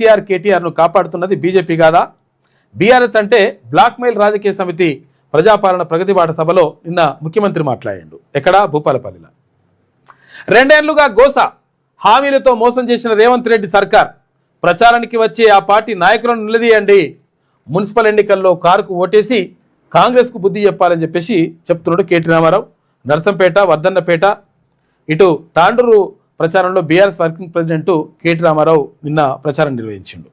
కేసీఆర్ కేటీఆర్ను కాపాడుతున్నది బీజేపీ కాదా? బీఆర్ఎస్ అంటే బ్లాక్మెయిల్ రాజకీయ సమితి ప్రజాపాలన ప్రగతి పాఠ సభలో నిన్న ముఖ్యమంత్రి మాట్లాడిండు. ఎక్కడా? భూపాలపల్లిలో. రెండేళ్ళుగా గోస హామీలతో మోసం చేసిన రేవంత్ రెడ్డి సర్కార్ ప్రచారానికి వచ్చే ఆ పార్టీ నాయకులను నిలదీయండి. మున్సిపల్ ఎన్నికల్లో కారుకు ఓటేసి కాంగ్రెస్కు బుద్ధి చెప్పాలని చెప్పేసి చెప్తున్నాడు కేటీ రామారావు. నరసంపేట వర్ధన్నపేట ఇటు తాండూరు ప్రచారంలో BRS working president KT Rama Rao నిన్న ప్రచారం నిర్వహించిండు.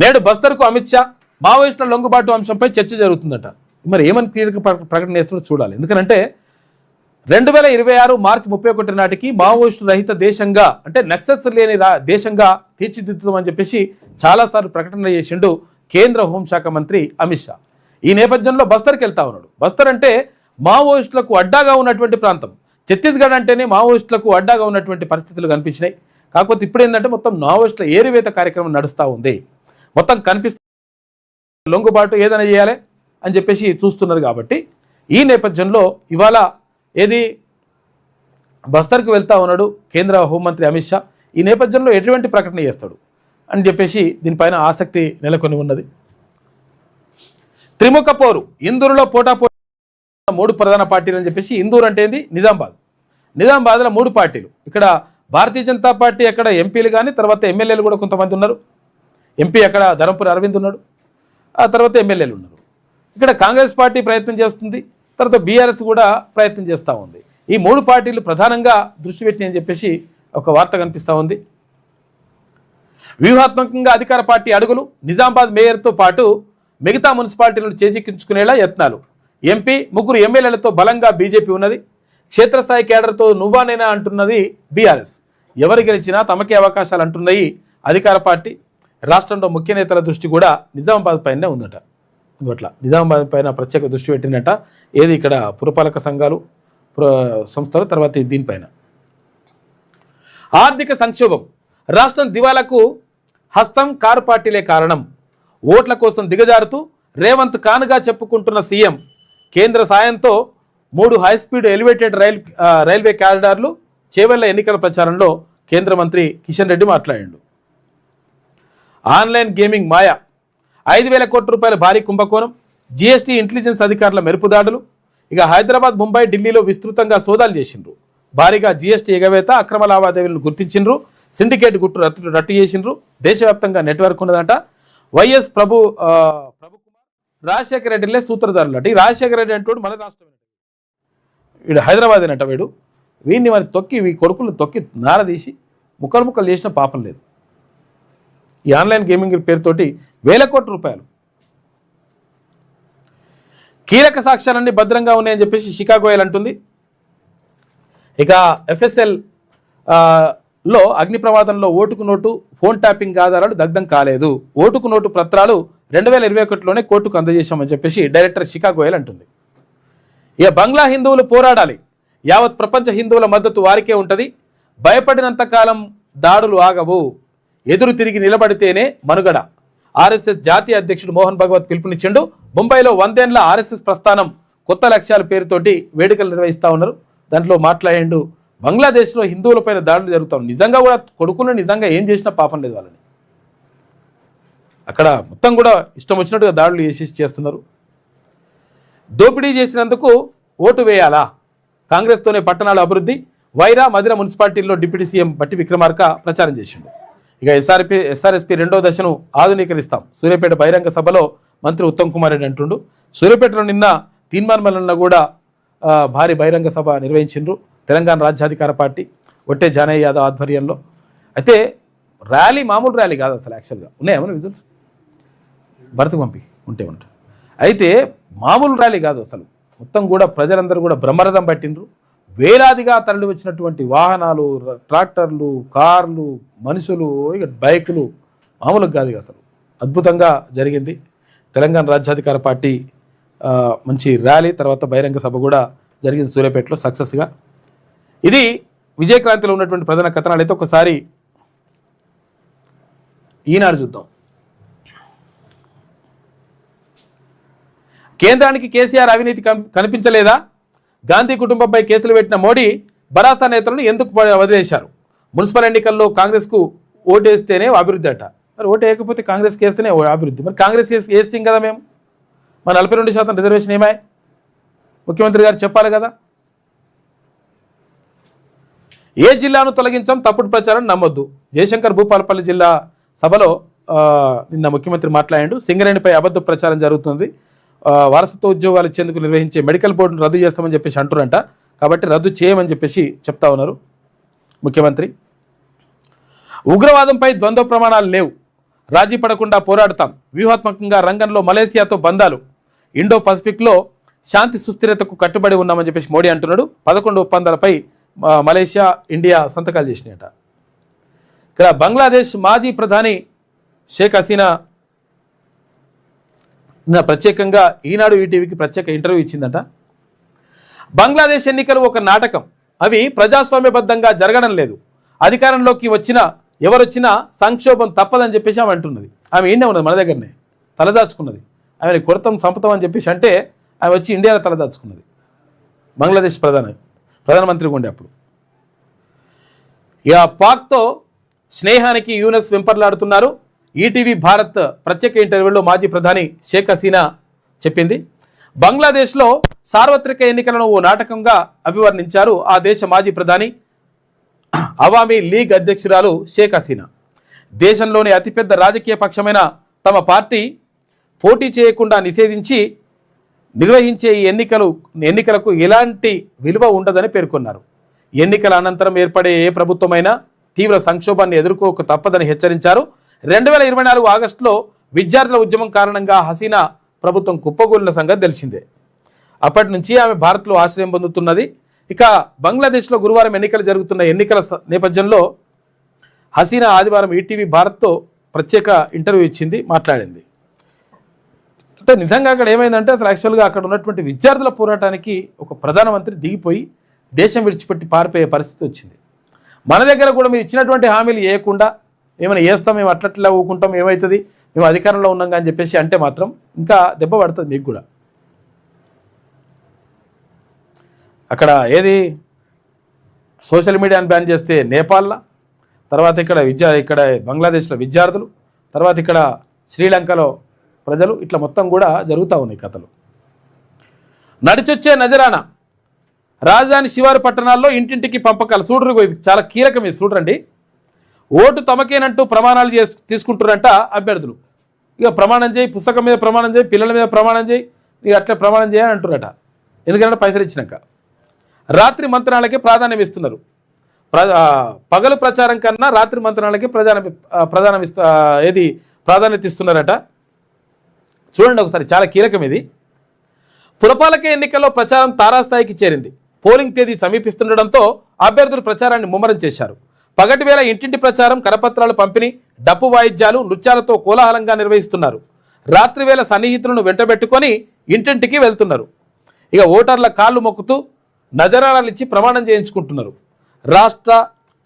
నేడు బస్తర్కు అమిత్ షా మావోయిస్టుల లొంగుబాటు అంశంపై చర్చ జరుగుతుందట. మరి ఏమని కీలక ప్రకటన చేస్తుందో చూడాలి. ఎందుకంటే రెండు వేల ఇరవై ఆరు మార్చి ముప్పై ఒకటి నాటికి మావోయిస్టు రహిత దేశంగా అంటే నక్సల్స్ లేని రా- దేశంగా తీర్చిదిద్దుతామని చెప్పేసి చాలాసార్లు ప్రకటన చేసిండు కేంద్ర హోంశాఖ మంత్రి అమిత్ షా. ఈ నేపథ్యంలో బస్తర్కి వెళ్తా ఉన్నాడు. బస్తర్ అంటే మావోయిస్టులకు అడ్డాగా ఉన్నటువంటి ప్రాంతం. ఛత్తీస్గఢ్ అంటేనే మావోయిస్టులకు అడ్డాగా ఉన్నటువంటి పరిస్థితులు కనిపించినాయి. కాకపోతే ఇప్పుడు ఏంటంటే మొత్తం మావోయిస్టుల ఏరివేత కార్యక్రమం నడుస్తూ ఉంది. మొత్తం కనిపిస్తుంది లొంగుబాటు ఏదైనా చేయాలి అని చెప్పేసి చూస్తున్నారు కాబట్టి ఈ నేపథ్యంలో ఇవాళ ఏది బస్తర్కి వెళ్తా ఉన్నాడు కేంద్ర హోంమంత్రి అమిత్ షా. ఈ నేపథ్యంలో ఎటువంటి ప్రకటన చేస్తాడు అని చెప్పేసి దీనిపైన ఆసక్తి నెలకొని ఉన్నది. త్రిముఖ పోరు ఇందూరులో పోటాపో మూడు ప్రధాన పార్టీలు అని చెప్పేసి ఇందూర్ అంటే ఏంది? నిజామాబాద్. నిజామాబాద్లో మూడు పార్టీలు. ఇక్కడ భారతీయ జనతా పార్టీ అక్కడ ఎంపీలు కానీ తర్వాత ఎమ్మెల్యేలు కూడా కొంతమంది ఉన్నారు. ఎంపీ అక్కడ ధర్మపురి అరవింద్ ఉన్నాడు. ఆ తర్వాత ఎమ్మెల్యేలు ఉన్నారు. ఇక్కడ కాంగ్రెస్ పార్టీ ప్రయత్నం చేస్తుంది. తర్వాత బీఆర్ఎస్ కూడా ప్రయత్నం చేస్తూ ఉంది. ఈ మూడు పార్టీలు ప్రధానంగా దృష్టి పెట్టినాయి అని చెప్పేసి ఒక వార్త కనిపిస్తూ ఉంది. వ్యూహాత్మకంగా అధికార పార్టీ అడుగులు నిజామాబాద్ మేయర్తో పాటు మిగతా మున్సిపాలిటీలను చేజిక్కించుకునేలా యత్నాలు. ఎంపీ ముగ్గురు ఎమ్మెల్యేలతో బలంగా బీజేపీ ఉన్నది. క్షేత్రస్థాయి కేడర్తో నువ్వానైనా అంటున్నది బీఆర్ఎస్. ఎవరు గెలిచినా తమకే అవకాశాలు అంటున్నాయి అధికార పార్టీ. రాష్ట్రంలో ముఖ్య నేతల దృష్టి కూడా నిజామాబాద్ పైనే ఉందట. ఇట్లా నిజామాబాద్ పైన ప్రత్యేక దృష్టి పెట్టినట ఏది ఇక్కడ పురపాలక సంఘాలు సంస్థలు తర్వాత దీనిపైన ఆర్థిక సంక్షోభం. రాష్ట్రం దివాలకు హస్తం కారు పార్టీలే కారణం. ఓట్ల కోసం దిగజారుతూ రేవంత్ కానుగా చెప్పుకుంటున్న సీఎం కేంద్ర సాయంతో మూడు high speed elevated rail railway కారిడార్లు Chevella ఎన్నికల ప్రచారంలో కేంద్ర మంత్రి కిషన్ రెడ్డి మాట్లాడాడు. ఆన్లైన్ గేమింగ్ మాయ. ఐదు వేల కోట్ల రూపాయల భారీ కుంభకోణం జీఎస్టీ ఇంటెలిజెన్స్ అధికారుల మెరుపుదాడులు ఇక హైదరాబాద్ ముంబై ఢిల్లీలో విస్తృతంగా సోదాలు చేసిండ్రు. భారీగా జీఎస్టీ ఎగవేత అక్రమ లావాదేవీలను గుర్తించిండ్రు సిండికేట్ గుట్టు రట్టు రట్టు చేసిండ్రు దేశవ్యాప్తంగా నెట్వర్క్ ఉన్నదంట. వైఎస్ ప్రభు రాజశేఖర రెడ్డిలే సూత్రధారులు అంటే. ఈ రాజశేఖర రెడ్డి అంటూ మన రాష్ట్రం వీడు హైదరాబాద్ అనట వీడు. వీడిని మరి తొక్కి వీ కొడుకులు తొక్కి నారదీసి ముక్కలు ముక్కలు చేసిన పాపం లేదు. ఈ ఆన్లైన్ గేమింగ్ పేరుతోటి వేల కోట్ల రూపాయలు. కీలక సాక్ష్యాలన్నీ భద్రంగా ఉన్నాయని చెప్పేసి షికాగోయల్ అంటుంది. ఇక ఎఫ్ఎస్ఎల్లో అగ్ని ప్రమాదంలో ఓటుకు నోటు ఫోన్ ట్యాపింగ్ ఆధారాలు దగ్ధం కాలేదు. ఓటుకు నోటు పత్రాలు రెండు వేల ఇరవై ఒకటిలోనే కోర్టుకు అందజేశామని చెప్పేసి డైరెక్టర్ షికాగోయల్ అంటుంది. ఇక బంగ్లా హిందువులు పోరాడాలి. యావత్ ప్రపంచ హిందువుల మద్దతు వారికే ఉంటుంది. భయపడినంత కాలం దాడులు ఆగవు. ఎదురు తిరిగి నిలబడితేనే మనుగడ. ఆర్ఎస్ఎస్ జాతీయ అధ్యక్షుడు మోహన్ భగవత్ పిలుపునిచ్చిండు. ముంబైలో వందేండ్ల ఆర్ఎస్ఎస్ ప్రస్థానం కొత్త లక్ష్యాల పేరుతోటి వేడుకలు నిర్వహిస్తూ ఉన్నారు. దాంట్లో మాట్లాడిండు బంగ్లాదేశ్లో హిందువులపైన దాడులు జరుగుతాం నిజంగా కూడా కొడుకులు నిజంగా ఏం చేసినా పాపం లేదు వాళ్ళని. అక్కడ మొత్తం కూడా ఇష్టం వచ్చినట్టుగా దాడులు చేసి చేస్తున్నారు. దోపిడీ చేసినందుకు ఓటు వేయాలా? కాంగ్రెస్తోనే పట్టణాల అభివృద్ధి వైరా మదిర మున్సిపాలిటీల్లో డిప్యూటీ సీఎం బట్టి విక్రమార్క ప్రచారం చేసిండు. ఇక ఎస్ఆర్పి ఎస్ఆర్ఎస్పి రెండో దశను ఆధునీకరిస్తాం. సూర్యాపేట బహిరంగ సభలో మంత్రి ఉత్తమ్ కుమార్ రెడ్డి అంటుండు. సూర్యాపేటలో నిన్న తీన్మార్మలన్న కూడా భారీ బహిరంగ సభ నిర్వహించిండ్రు. తెలంగాణ రాజ్యాధికార పార్టీ ఒట్టే జానయ్య యాదవ్ ఆధ్వర్యంలో. అయితే ర్యాలీ మామూలు ర్యాలీ కాదు అసలు యాక్చువల్గా ఉన్నాయేమో విజువల్స్ భరత్ పంపి ఉంటే ఉంట. అయితే మామూలు ర్యాలీ కాదు అసలు. మొత్తం కూడా ప్రజలందరూ కూడా బ్రహ్మరథం పట్టిండ్రు. వేలాదిగా తరలి వచ్చినటువంటి వాహనాలు ట్రాక్టర్లు కార్లు మనుషులు ఇక బైకులు మామూలుగా కాదు అసలు. అద్భుతంగా జరిగింది. తెలంగాణ రాజ్యాధికార పార్టీ మంచి ర్యాలీ తర్వాత బహిరంగ సభ కూడా జరిగింది సూర్యాపేటలో సక్సెస్గా ఇది విజయక్రాంతిలో ఉన్నటువంటి ప్రధాన కథనాలు. అయితే ఒకసారి ఈనాడు చూద్దాం. కేంద్రానికి కేసీఆర్ అవినీతి కనిపించలేదా? గాంధీ కుటుంబంపై కేసులు పెట్టిన మోడీ బరాసా నేతలను ఎందుకు వదిలేశారు? మున్సిపల్ ఎన్నికల్లో కాంగ్రెస్కు ఓటేస్తేనే అభివృద్ధి అట. మరి ఓటు వేయకపోతే కాంగ్రెస్కి వేస్తేనే ఓ అభివృద్ధి. మరి కాంగ్రెస్ వేస్తాం కదా మేము. మన నలభై రెండు శాతం రిజర్వేషన్ ఏమాయి? ముఖ్యమంత్రి గారు చెప్పాలి కదా. ఏ జిల్లాను తొలగించాం తప్పుడు ప్రచారం నమ్మొద్దు. జయశంకర్ భూపాలపల్లి జిల్లా సభలో నిన్న ముఖ్యమంత్రి మాట్లాడాడు. సింగరేణిపై అబద్ధ ప్రచారం జరుగుతుంది. వారసత్వ ఉద్యోగాలు ఇచ్చేందుకు నిర్వహించే మెడికల్ బోర్డును రద్దు చేస్తామని చెప్పేసి అంటున్నారంట కాబట్టి రద్దు చేయమని చెప్పేసి చెప్తా ఉన్నారు ముఖ్యమంత్రి. ఉగ్రవాదంపై ద్వంద్వ ప్రమాణాలు లేవు. రాజీ పడకుండా పోరాడతాం. వ్యూహాత్మకంగా రంగంలో మలేసియాతో బంధాలు. ఇండో పసిఫిక్లో శాంతి సుస్థిరతకు కట్టుబడి ఉన్నామని చెప్పేసి మోడీ అంటున్నాడు. పదకొండు ఒప్పందాలపై మలేషియా ఇండియా సంతకాలు చేసినాయట. ఇక్కడ బంగ్లాదేశ్ మాజీ ప్రధాని షేక్ హసీనా నిన్న ప్రత్యేకంగా ఈనాడు ఈటీవీకి ప్రత్యేక ఇంటర్వ్యూ ఇచ్చిందట. బంగ్లాదేశ్ ఎన్నికలు ఒక నాటకం. అవి ప్రజాస్వామ్యబద్ధంగా జరగడం లేదు. అధికారంలోకి వచ్చిన ఎవరొచ్చినా సంక్షోభం తప్పదని చెప్పేసి ఆమె అంటున్నది. ఆమె ఏంటే ఉన్నది మన దగ్గరనే తలదాచుకున్నది. ఆమె కొడతాం సంపతం అని చెప్పేసి అంటే ఆమె వచ్చి ఇండియాలో తలదాచుకున్నది. బంగ్లాదేశ్ ప్రధాని ప్రధానమంత్రి ఉండే అప్పుడు. ఇక పాక్తో స్నేహానికి యూనస్ వెంపర్లాడుతున్నారు. ఈటీవీ భారత్ ప్రత్యేక ఇంటర్వ్యూలో మాజీ ప్రధాని షేక్ హసీనా చెప్పింది. బంగ్లాదేశ్లో సార్వత్రిక ఎన్నికలను ఓ నాటకంగా అభివర్ణించారు ఆ దేశ మాజీ ప్రధాని అవామీ లీగ్ అధ్యక్షురాలు షేక్ హసీనా. దేశంలోని అతిపెద్ద రాజకీయ పక్షమైన తమ పార్టీ పోటీ చేయకుండా నిషేధించి నిర్వహించే ఈ ఎన్నికలు ఎన్నికలకు ఎలాంటి విలువ ఉండదని పేర్కొన్నారు. ఎన్నికల అనంతరం ఏర్పడే ఏ ప్రభుత్వమైనా తీవ్ర సంక్షోభాన్ని ఎదుర్కోక తప్పదని హెచ్చరించారు. రెండు వేల ఇరవై నాలుగు ఆగస్టులో విద్యార్థుల ఉద్యమం కారణంగా హసీనా ప్రభుత్వం కుప్పగూలిన సంగతి తెలిసిందే. అప్పటి నుంచి ఆమె భారత్లో ఆశ్రయం పొందుతున్నది. ఇక బంగ్లాదేశ్లో గురువారం ఎన్నికలు జరుగుతున్న ఎన్నికల స- నేపథ్యంలో హసీనా ఆదివారం ఈటీవీ భారత్తో ప్రత్యేక ఇంటర్వ్యూ ఇచ్చింది మాట్లాడింది. అంటే నిజంగా అక్కడ ఏమైందంటే అసలు యాక్చువల్గా అక్కడ ఉన్నటువంటి విద్యార్థుల పోరాటానికి ఒక ప్రధానమంత్రి దిగిపోయి దేశం విడిచిపెట్టి పారిపోయే పరిస్థితి వచ్చింది. మన దగ్గర కూడా మీరు ఇచ్చినటువంటి హామీలు వేయకుండా ఏమైనా వేస్తాం మేము అట్లట్లా ఊకుంటాం ఏమవుతుంది మేము అధికారంలో ఉన్నాం అని చెప్పేసి అంటే మాత్రం ఇంకా దెబ్బ పడుతుంది మీకు కూడా. అక్కడ ఏది? సోషల్ మీడియాని బ్యాన్ చేస్తే నేపాల్లో తర్వాత ఇక్కడ విద్యా ఇక్కడ బంగ్లాదేశ్లో విద్యార్థులు తర్వాత ఇక్కడ శ్రీలంకలో ప్రజలు ఇట్లా మొత్తం కూడా జరుగుతూ ఉన్నాయి కథలు. నడిచొచ్చే నజరానా? రాజధాని శివారు పట్టణాల్లో ఇంటింటికి పంపకాలు. చూడరు చాలా కీలకం ఇది చూడండి ఓటు తమకేనంటూ ప్రమాణాలు చేసు తీసుకుంటున్నారంట అభ్యర్థులు. ఇక ప్రమాణం చేయి పుస్తకం మీద ప్రమాణం చేయి పిల్లల మీద ప్రమాణం చేయి ఇక అట్లా ప్రమాణం చేయని అంటున్నారట. ఎందుకంటే పైసలు ఇచ్చినాక రాత్రి మంత్రాలకే ప్రాధాన్యం ఇస్తున్నారు. పగలు ప్రచారం కన్నా రాత్రి మంత్రాలకే ప్రధాన ప్రధానం ఇస్తు ఏది ప్రాధాన్యత ఇస్తున్నారట. చూడండి ఒకసారి చాలా కీలకం ఇది. పురపాలక ఎన్నికల్లో ప్రచారం తారాస్థాయికి చేరింది. పోలింగ్ తేదీ సమీపిస్తుండటంతో అభ్యర్థులు ప్రచారాన్ని ముమ్మరం చేశారు. పగటి వేళ ఇంటింటి ప్రచారం కరపత్రాలు పంపిణీ డప్పు వాయిద్యాలు నృత్యాలతో కోలాహలంగా నిర్వహిస్తున్నారు. రాత్రి వేళ సన్నిహితులను వెంటబెట్టుకొని ఇంటింటికి వెళ్తున్నారు. ఇక ఓటర్ల కాళ్ళు మొక్కుతూ నజరాలు ఇచ్చి ప్రమాణం చేయించుకుంటున్నారు. రాష్ట్ర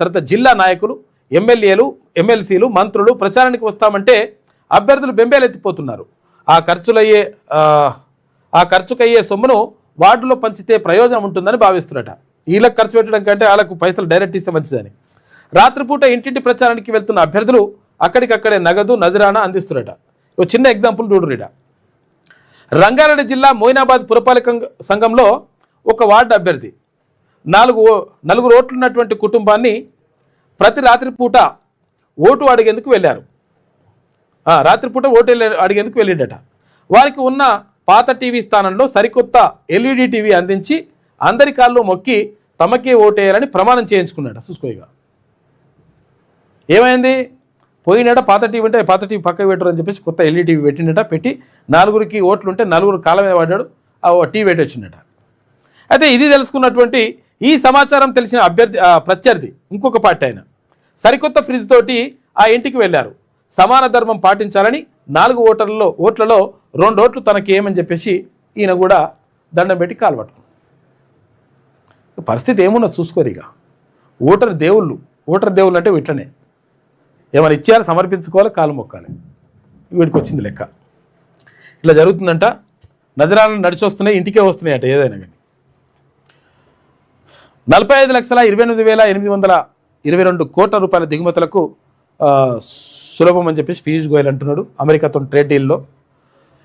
తర్వాత జిల్లా నాయకులు ఎమ్మెల్యేలు ఎమ్మెల్సీలు మంత్రులు ప్రచారానికి వస్తామంటే అభ్యర్థులు బెంబేలెత్తిపోతున్నారు. ఆ ఖర్చులయ్యే ఆ, ఆ ఖర్చుకయ్యే సొమ్మును వార్డులో పంచితే ప్రయోజనం ఉంటుందని భావిస్తున్నట. వీళ్ళకి ఖర్చు పెట్టడం కంటే వాళ్ళకు పైసలు డైరెక్ట్ ఇస్తే మంచిదని. రాత్రిపూట ఇంటింటి ప్రచారానికి వెళ్తున్న అభ్యర్థులు అక్కడికక్కడే నగదు నజరానా అందిస్తున్నట. ఒక చిన్న ఎగ్జాంపుల్ చూడురిట రంగారెడ్డి జిల్లా మోయినాబాద్ పురపాలక సంఘంలో ఒక వార్డు అభ్యర్థి. నాలుగు ఓ- నలుగురు ఓట్లున్నటువంటి కుటుంబాన్ని ప్రతి రాత్రిపూట ఓటు అడిగేందుకు వెళ్ళారు. రాత్రిపూట ఓటు వెళ్ళే- అడిగేందుకు వెళ్ళిండట. వారికి ఉన్న పాత టీవీ స్థానంలో సరికొత్త ఎల్ఈడి టీవీ అందించి అందరి కాళ్ళు మొక్కి తమకే ఓటేయాలని ప్రమాణం చేయించుకున్నాడు చూసుకోగా ఏమైంది? పోయినట పాత టీవీ ఉంటే పాత టీవీ పక్కకు పెట్టరు అని చెప్పేసి కొత్త ఎల్ఈడి టీవీ పెట్టిండట. పెట్టి నలుగురికి ఓట్లు ఉంటే నలుగురు కాలం మీద పడ్డాడు ఆ ఓ టీవీ పెట్టి వచ్చిందట అయితే ఇది తెలుసుకున్నటువంటి ఈ సమాచారం తెలిసిన అభ్యర్థి ఆ, ప్రత్యర్థి ఇంకొక పార్టీ ఆయన. సరికొత్త ఫ్రిడ్జ్ తోటి ఆ ఇంటికి వెళ్ళారు. సమాన ధర్మం పాటించాలని నాలుగు ఓటర్లలో ఓట్లలో రెండు ఓట్లు తనకి ఏమని చెప్పేసి ఈయన కూడా దండం పెట్టి కాలుపట్టుకున్నాడు పరిస్థితి ఏమున్నా చూసుకోరు ఇక. ఓటర్ దేవుళ్ళు ఓటర్ దేవుళ్ళు అంటే ఇట్లనే. ఏమైనా ఇచ్చేయాలి సమర్పించుకోవాలి కాలు మొక్కాలి. వీడికి వచ్చింది లెక్క. ఇట్లా జరుగుతుందంట. నజరాలను నడిచి వస్తున్నాయి ఇంటికే వస్తున్నాయి అట ఏదైనా కానీ. నలభై ఐదు లక్షల ఇరవై ఎనిమిది వేల ఎనిమిది వందల ఇరవై రెండు కోట్ల రూపాయల దిగుమతులకు సులభం అని చెప్పేసి పీయూష్ గోయల్ అంటున్నాడు అమెరికాతో ట్రేడ్ డీల్లో.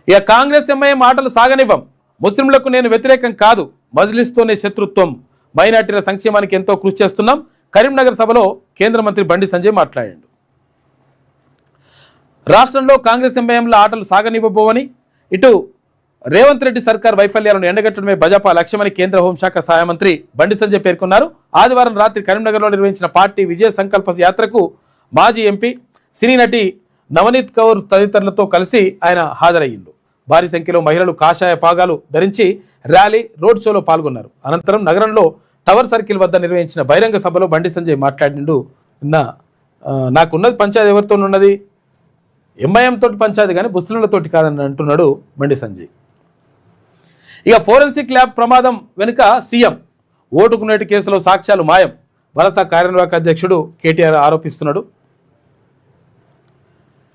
ఇక కాంగ్రెస్ ఎంఐఎం మాటలు సాగనివ్వం. ముస్లింలకు నేను వ్యతిరేకం కాదు. మజ్లిస్తోనే శత్రుత్వం. మైనార్టీల సంక్షేమానికి ఎంతో కృషి చేస్తున్నాం. కరీంనగర్ సభలో కేంద్ర మంత్రి బండి సంజయ్ మాట్లాడాడు. రాష్ట్రంలో కాంగ్రెస్ ఎంఐఎంల ఆటలు సాగనివ్వబోవని ఇటు రేవంత్ రెడ్డి సర్కార్ వైఫల్యాలను ఎండగట్టడమే భాజపా లక్ష్యమని కేంద్ర హోంశాఖ సహాయ మంత్రి బండి సంజయ్ పేర్కొన్నారు. ఆదివారం రాత్రి కరీంనగర్లో నిర్వహించిన పార్టీ విజయ సంకల్ప యాత్రకు మాజీ ఎంపీ సినీ నటి నవనీత్ కౌర్ తదితరులతో కలిసి ఆయన హాజరయ్యిండు. భారీ సంఖ్యలో మహిళలు కాషాయ పాగాలు ధరించి ర్యాలీ రోడ్ షోలో పాల్గొన్నారు. అనంతరం నగరంలో టవర్ సర్కిల్ వద్ద నిర్వహించిన బహిరంగ సభలో బండి సంజయ్ మాట్లాడిండు. నిన్న నాకున్నది పంచాయతీ ఎవరితోనున్నది? ఎంఐఎం తోటి పంచాయతీ కానీ ముస్లింలతోటి కాదని అంటున్నాడు బండి సంజయ్. ఇక ఫోరెన్సిక్ ల్యాబ్ ప్రమాదం వెనుక సీఎం ఓటుకు నేటి కేసులో సాక్ష్యాలు మాయం. వలస కార్యనిర్వాహక అధ్యక్షుడు కేటీఆర్ ఆరోపిస్తున్నాడు.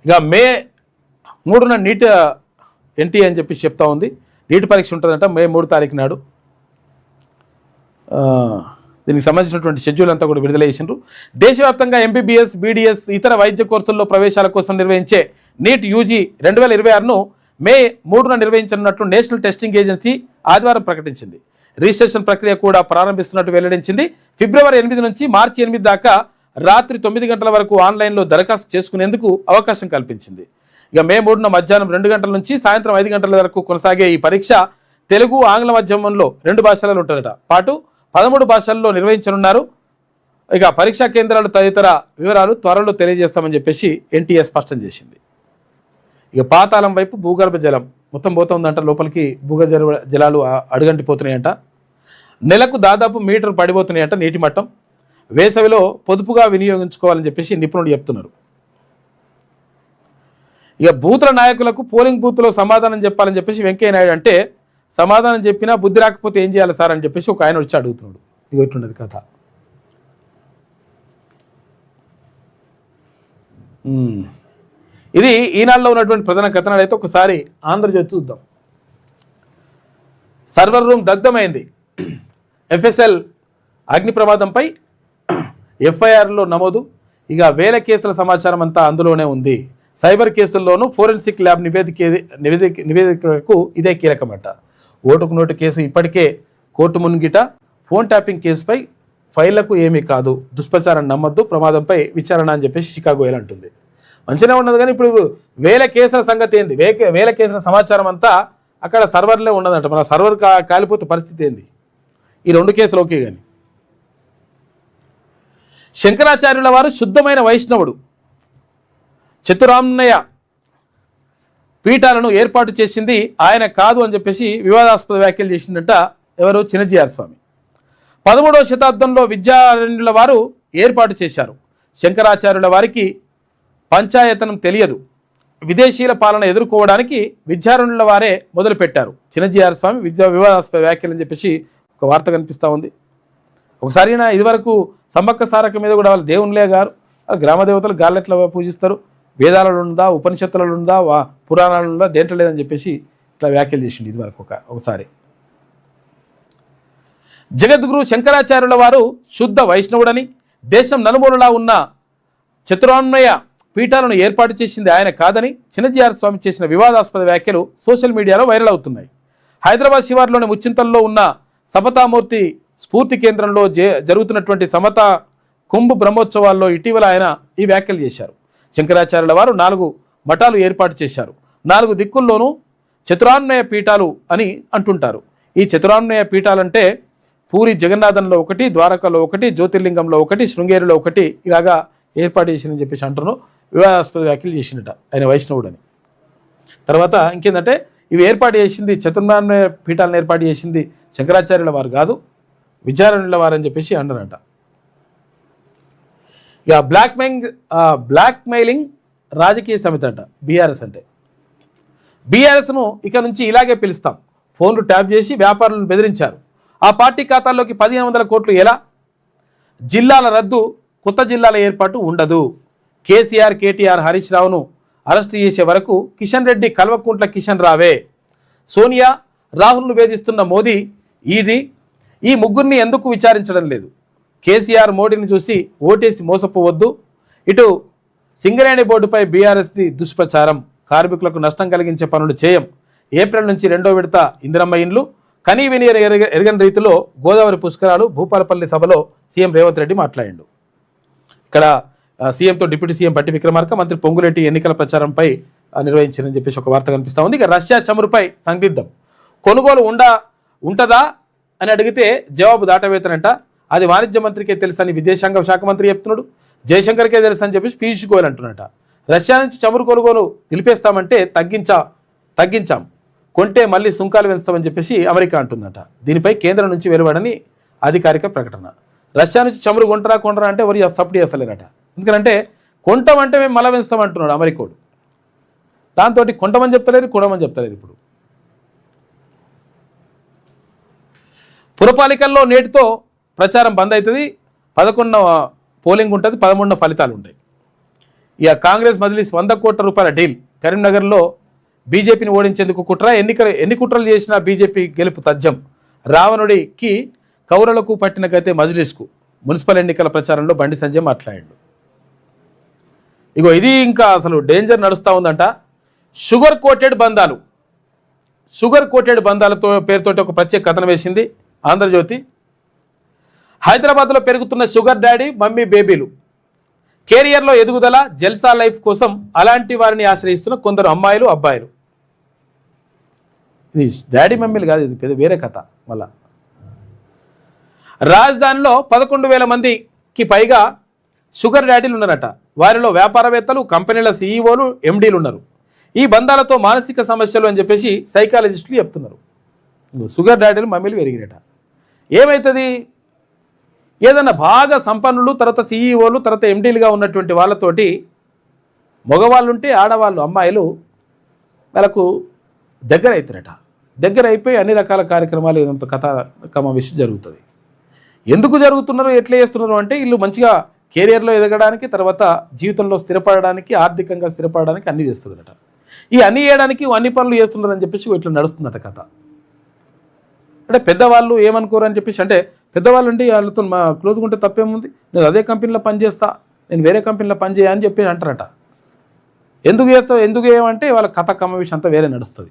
ఇక మే మూడున నీట్ ఎన్టీ అని చెప్పి చెప్తా ఉంది. నీటి పరీక్ష ఉంటుందంట మే మూడు తారీఖు నాడు. దీనికి సంబంధించినటువంటి షెడ్యూల్ అంతా కూడా విడుదల చేసిండ్రు. దేశవ్యాప్తంగా ఎంబీబీఎస్ బీడీఎస్ ఇతర వైద్య కోర్సుల్లో ప్రవేశాల కోసం నిర్వహించే నీట్ యూజీ రెండు వేల ఇరవై ఆరును మే మూడున నిర్వహించనున్నట్లు నేషనల్ టెస్టింగ్ ఏజెన్సీ ఆదివారం ప్రకటించింది. రిజిస్ట్రేషన్ ప్రక్రియ కూడా ప్రారంభిస్తున్నట్టు వెల్లడించింది. ఫిబ్రవరి ఎనిమిది నుంచి మార్చి ఎనిమిది దాకా రాత్రి తొమ్మిది గంటల వరకు ఆన్లైన్లో దరఖాస్తు చేసుకునేందుకు అవకాశం కల్పించింది. ఇక మే మూడున మధ్యాహ్నం రెండు గంటల నుంచి సాయంత్రం ఐదు గంటల వరకు కొనసాగే ఈ పరీక్ష తెలుగు ఆంగ్ల మాధ్యమంలో రెండు భాషలలో ఉంటుందట. పాటు పదమూడు భాషల్లో నిర్వహించనున్నారు. ఇక పరీక్షా కేంద్రాలు తదితర వివరాలు త్వరలో తెలియజేస్తామని చెప్పేసి ఎన్టీఏ స్పష్టం చేసింది. ఇక పాతాళం వైపు భూగర్భ జలం మొత్తం పోతుందంట. లోపలికి భూగర్భ జలాలు అడుగంటిపోతున్నాయంట. నెలకు దాదాపు మీటర్ పడిపోతున్నాయంట నీటి మట్టం. వేసవిలో పొదుపుగా వినియోగించుకోవాలని చెప్పేసి నిపుణులు చెప్తున్నారు. ఇక బూతుల నాయకులకు పోలింగ్ బూత్లో సమాధానం చెప్పాలని చెప్పేసి వెంకయ్య నాయుడు అంటే సమాధానం చెప్పినా బుద్ధి రాకపోతే ఏం చేయాలి సార్ అని చెప్పేసి ఒక ఆయన వచ్చి అడుగుతున్నాడు. ఇది ఇట్లున్నది కథ. ఇది ఈనాడులో ఉన్నటువంటి ప్రధాన కథనాలు అయితే ఒకసారి ఆంధ్రజ్యోతి చూద్దాం. Server room దగ్ధమైంది. ఎఫ్ఎస్ఎల్ అగ్ని ప్రమాదంపై ఎఫ్ఐఆర్లో నమోదు. ఇక వేల కేసుల సమాచారం అంతా అందులోనే ఉంది. సైబర్ కేసుల్లోనూ ఫోరెన్సిక్ ల్యాబ్ నివేదిక నివేదిక నివేదికలకు ఇదే కీలకమట. ఓటుకు నోటు కేసు ఇప్పటికే కోర్టు మున్గిట. ఫోన్ ట్యాపింగ్ కేసుపై ఫైళ్ళకు ఏమీ కాదు. దుష్ప్రచారం నమ్మద్దు ప్రమాదంపై విచారణ అని చెప్పేసి చికాగో ఎలా అంటుంది. మంచిగా ఉన్నది కానీ ఇప్పుడు వేల కేసుల సంగతి ఏంది? వేల కేసుల సమాచారం అంతా అక్కడ సర్వర్లే ఉన్నదంట. మన సర్వర్ కా కాలిపోతే పరిస్థితి ఏంది? ఈ రెండు కేసులు ఓకే కానీ. శంకరాచార్యుల వారు శుద్ధమైన వైష్ణవుడు. చతురామన్నయ్య పీఠాలను ఏర్పాటు చేసింది ఆయన కాదు అని చెప్పేసి వివాదాస్పద వ్యాఖ్యలు చేసిందట ఎవరు? చిన్నజీఆర్ స్వామి. పదమూడవ శతాబ్దంలో విద్యారణ్యుల వారు ఏర్పాటు చేశారు. శంకరాచార్యుల వారికి పంచాయతనం తెలియదు. విదేశీయుల పాలన ఎదుర్కోవడానికి విద్యారణ్యుల వారే మొదలుపెట్టారు. చిన్నజీఆర్ స్వామి విద్యా వివాదాస్పద వ్యాఖ్యలు అని చెప్పేసి ఒక వార్త కనిపిస్తూ ఉంది. ఒకసారి నా ఇదివరకు సమ్మక్క సారక మీద కూడా వాళ్ళు దేవునిలే గారు. గ్రామ దేవతలు గాల్లెట్ల పూజిస్తారు. వేదాలలో ఉందా? ఉపనిషత్తులలో ఉందా? వా పురాణాలలో దేంట్లో లేదని చెప్పేసి ఇట్లా వ్యాఖ్యలు చేసిండు ఇదివరకు ఒక ఒకసారి. జగద్గురు శంకరాచార్యుల వారు శుద్ధ వైష్ణవుడని దేశం నలుమూలలా ఉన్న చతురాన్వయ పీఠాలను ఏర్పాటు చేసింది ఆయన కాదని చిన్నజీఆర్ స్వామి చేసిన వివాదాస్పద వ్యాఖ్యలు సోషల్ మీడియాలో వైరల్ అవుతున్నాయి. హైదరాబాద్ శివార్లోని ముచ్చింతల్లో ఉన్న సమతామూర్తి స్ఫూర్తి కేంద్రంలో జే జరుగుతున్నటువంటి సమతా కుంభ బ్రహ్మోత్సవాల్లో ఇటీవల ఆయన ఈ వ్యాఖ్యలు చేశారు. శంకరాచార్యుల వారు నాలుగు మఠాలు ఏర్పాటు చేశారు. నాలుగు దిక్కుల్లోనూ చతురాన్వయ పీఠాలు అని అంటుంటారు. ఈ చతురాన్వయ పీఠాలంటే పూరి జగన్నాథంలో ఒకటి ద్వారకలో ఒకటి జ్యోతిర్లింగంలో ఒకటి శృంగేరిలో ఒకటి ఇలాగా ఏర్పాటు చేసిందని చెప్పేసి అంటున్నాను వివాదాస్పద వ్యాఖ్యలు చేసినట ఆయన వైష్ణవుడని. తర్వాత ఇంకేంటంటే ఇవి ఏర్పాటు చేసింది చతుర్నారాయణ పీఠాలను ఏర్పాటు చేసింది శంకరాచార్యుల వారు కాదు విచారణుల వారు అని చెప్పేసి అన్నారట ఇక బ్లాక్ మెయిల్ బ్లాక్ మెయిలింగ్ రాజకీయ సమితి అంట బీఆర్ఎస్ అంటే. బీఆర్ఎస్ను ఇక నుంచి ఇలాగే పిలుస్తాం. ఫోన్లు ట్యాప్ చేసి వ్యాపారులను బెదిరించారు. ఆ పార్టీ ఖాతాల్లోకి పదిహేను వందల కోట్లు ఎలా? జిల్లాల రద్దు కొత్త జిల్లాల ఏర్పాటు ఉండదు. కేసీఆర్ కేటీఆర్ హరీష్ రావును అరెస్టు చేసే వరకు కిషన్ రెడ్డి కల్వకుంట్ల కిషన్ రావే. సోనియా రాహుల్ను వేధిస్తున్న మోదీ ఇది ఈ ముగ్గురిని ఎందుకు విచారించడం లేదు? కేసీఆర్ మోడీని చూసి ఓటేసి మోసపోవద్దు. ఇటు సింగరేణి బోర్డుపై బీఆర్ఎస్ది దుష్ప్రచారం. కార్మికులకు నష్టం కలిగించే పనులు చేయం. ఏప్రిల్ నుంచి రెండో విడత ఇందిరమ్మ ఇండ్లు. కనీ వినియర్ ఎరగ- ఎరగని రీతిలో గోదావరి పుష్కరాలు భూపాలపల్లి సభలో సీఎం రేవంత్ రెడ్డి మాట్లాడిండు. ఇక్కడ సీఎంతో డిప్యూటీ సీఎం బట్టి విక్రమార్క మంత్రి పొంగులేటి ఎన్నికల ప్రచారంపై ఆ, నిర్వహించారని చెప్పేసి ఒక వార్త కనిపిస్తూ ఉంది. ఇక రష్యా చమురుపై సందిగ్ధం. కొనుగోలు ఉండా ఉంటుందా అని అడిగితే జవాబు దాటవేతనంట. అది వాణిజ్య మంత్రికే తెలుసని విదేశాంగ శాఖ మంత్రి చెప్తున్నాడు. జయశంకర్కే తెలుసు అని చెప్పేసి పీయూష్ గోయల్ అంటున్నట. రష్యా నుంచి చమురు కొనుగోలు నిలిపేస్తామంటే తగ్గించా తగ్గించాం. కొంటే మళ్ళీ సుంకాలు పెంచుతామని చెప్పేసి అమెరికా అంటుందట. దీనిపై కేంద్రం నుంచి వెలువడని అధికారిక ప్రకటన. రష్యా నుంచి చమురు కొంటరా కొంటరా అంటే ఎవరు సపోర్ట్ చేస్తలేరట. ఎందుకంటే కొంటామంటే మేము మళ్ళీ పెంచుతామంటున్నాడు అమెరికోడు. దాంతో కొంటమని చెప్తలేదు కొనమని చెప్తలేదు ఇప్పుడు. పురపాలికల్లో నేటితో ప్రచారం బంద్ అవుతుంది పదకొండవ పోలింగ్ ఉంటుంది పదమూడున ఫలితాలు ఉంటాయి ఇక కాంగ్రెస్ మజిలీస్ వంద కోట్ల రూపాయల డీల్. కరీంనగర్లో బీజేపీని ఓడించేందుకు కుట్ర ఎన్నిక ఎన్ని కుట్రలు చేసినా బీజేపీ గెలుపు తథ్యం. రావణుడికి కౌరలకు పట్టిన గతే మజ్లిస్కు. మున్సిపల్ ఎన్నికల ప్రచారంలో బండి సంజయ్ మాట్లాడాడు. ఇగో ఇది ఇంకా అసలు డేంజర్ నడుస్తూ ఉందంట. షుగర్ కోటెడ్ బంధాలు. షుగర్ కోటెడ్ బంధాలతో పేరుతోటి ఒక ప్రత్యేక కథనం వేసింది ఆంధ్రజ్యోతి. హైదరాబాద్లో పెరుగుతున్న షుగర్ డాడీ మమ్మీ బేబీలు. కెరియర్లో ఎదుగుదల జల్సా లైఫ్ కోసం అలాంటి వారిని ఆశ్రయిస్తున్న కొందరు అమ్మాయిలు అబ్బాయిలు. ఇది డాడీ మమ్మీలు కాదు ఇది పెద్ద వేరే కథ మళ్ళా. రాజధానిలో పదకొండు వేల మందికి పైగా షుగర్ డాడీలు ఉన్నారట. వారిలో వ్యాపారవేత్తలు కంపెనీల సీఈఓలు ఎండీలు ఉన్నారు. ఈ బంధాలతో మానసిక సమస్యలు అని చెప్పేసి సైకాలజిస్టులు చెప్తున్నారు. షుగర్ డాడీలు మమ్మీలు పెరిగినట ఏమవుతుంది ఏదైనా బాగా సంపన్నులు తర్వాత సీఈఓలు తర్వాత ఎండీలుగా ఉన్నటువంటి వాళ్ళతోటి మగవాళ్ళు ఉంటే ఆడవాళ్ళు అమ్మాయిలు వాళ్ళకు దగ్గర అవుతారట దగ్గర అయిపోయి అన్ని రకాల కార్యక్రమాలు ఇదంతా కథ కమ విషయం జరుగుతుంది. ఎందుకు జరుగుతున్నారు ఎట్లా చేస్తున్నారు అంటే వీళ్ళు మంచిగా కెరియర్లో ఎదగడానికి తర్వాత జీవితంలో స్థిరపడడానికి ఆర్థికంగా స్థిరపడడానికి అన్నీ చేస్తున్నారట. ఈ అన్ని చేయడానికి అన్ని పనులు చేస్తున్నారని చెప్పేసి ఇట్లా నడుస్తుందట కథ. అంటే పెద్దవాళ్ళు ఏమనుకోరు అని చెప్పేసి అంటే పెద్దవాళ్ళు అంటే వాళ్ళతో మా క్లోజ్ ఉంటే తప్పేముంది? నేను అదే కంపెనీలో పనిచేస్తా నేను వేరే కంపెనీలో పని చేయ అని చెప్పి అంటారట. ఎందుకు చేస్తావు? ఎందుకు ఏమంటే వాళ్ళ కథ కమ్మ విషయం అంతా వేరే నడుస్తుంది.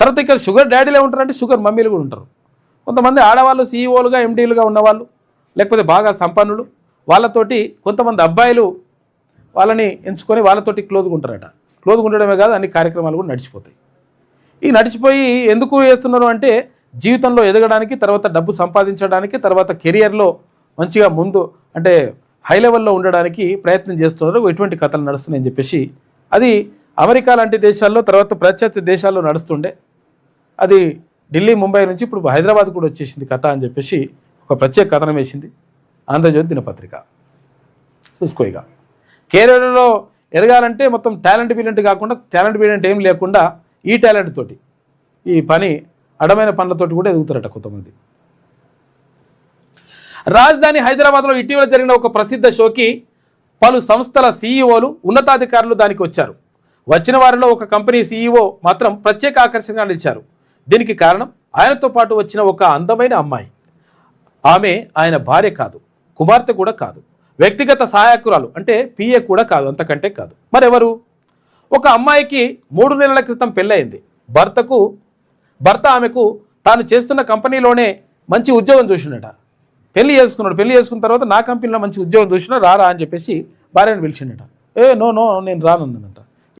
తర్వాత ఇక్కడ షుగర్ డాడీలే ఉంటారంటే షుగర్ మమ్మీలు కూడా ఉంటారు. కొంతమంది ఆడవాళ్ళు సీఈఓలుగా ఎండీలుగా ఉన్నవాళ్ళు లేకపోతే బాగా సంపన్నులు వాళ్ళతోటి కొంతమంది అబ్బాయిలు వాళ్ళని ఎంచుకొని వాళ్ళతోటి క్లోజ్గా ఉంటారట. క్లోజ్గా ఉండడమే కాదు అన్ని కార్యక్రమాలు కూడా నడిచిపోతాయి. ఈ నడిచిపోయి ఎందుకు చేస్తున్నారు అంటే జీవితంలో ఎదగడానికి తర్వాత డబ్బు సంపాదించడానికి తర్వాత కెరియర్లో మంచిగా ముందు అంటే హై లెవెల్లో ఉండడానికి ప్రయత్నం చేస్తున్నారు. ఎటువంటి కథలు నడుస్తున్నాయని చెప్పేసి. అది అమెరికా లాంటి దేశాల్లో తర్వాత పాశ్చాత్య దేశాల్లో నడుస్తుండే. అది ఢిల్లీ ముంబై నుంచి ఇప్పుడు హైదరాబాద్ కూడా వచ్చేసింది కథ అని చెప్పేసి ఒక ప్రత్యేక కథనం వేసింది. ఆంధ్రజ్యోతి దినపత్రిక. చూసుకో ఇక. కేరళలో ఎదగాలంటే మొత్తం టాలెంట్ బీలెంట్ కాకుండా టాలెంట్ బీలెంట్ ఏం లేకుండా ఈ టాలెంట్ తోటి ఈ పని అడమైన పనులతోటి కూడా ఎదుగుతారట కొంతమంది. రాజధాని హైదరాబాద్లో ఇటీవల జరిగిన ఒక ప్రసిద్ధ షోకి పలు సంస్థల సీఈఓలు ఉన్నతాధికారులు దానికి వచ్చారు. వచ్చిన వారిలో ఒక కంపెనీ సీఈఓ మాత్రం ప్రత్యేక ఆకర్షణగా నిలిచారు. దీనికి కారణం ఆయనతో పాటు వచ్చిన ఒక అందమైన అమ్మాయి. ఆమె ఆయన భార్య కాదు కుమార్తె కూడా కాదు వ్యక్తిగత సహాయకురాలు అంటే పిఏ కూడా కాదు అంతకంటే కాదు. మరెవరు? ఒక అమ్మాయికి మూడు నెలల క్రితం పెళ్ళయింది. భర్తకు భర్త ఆమెకు తాను చేస్తున్న కంపెనీలోనే మంచి ఉద్యోగం చూసిండట. పెళ్ళి చేసుకున్నాడు. పెళ్ళి చేసుకున్న తర్వాత నా కంపెనీలో మంచి ఉద్యోగం చూసినా రారా అని చెప్పేసి భార్యను పిలిచిండట. ఏ నో నో నేను రానన్నాను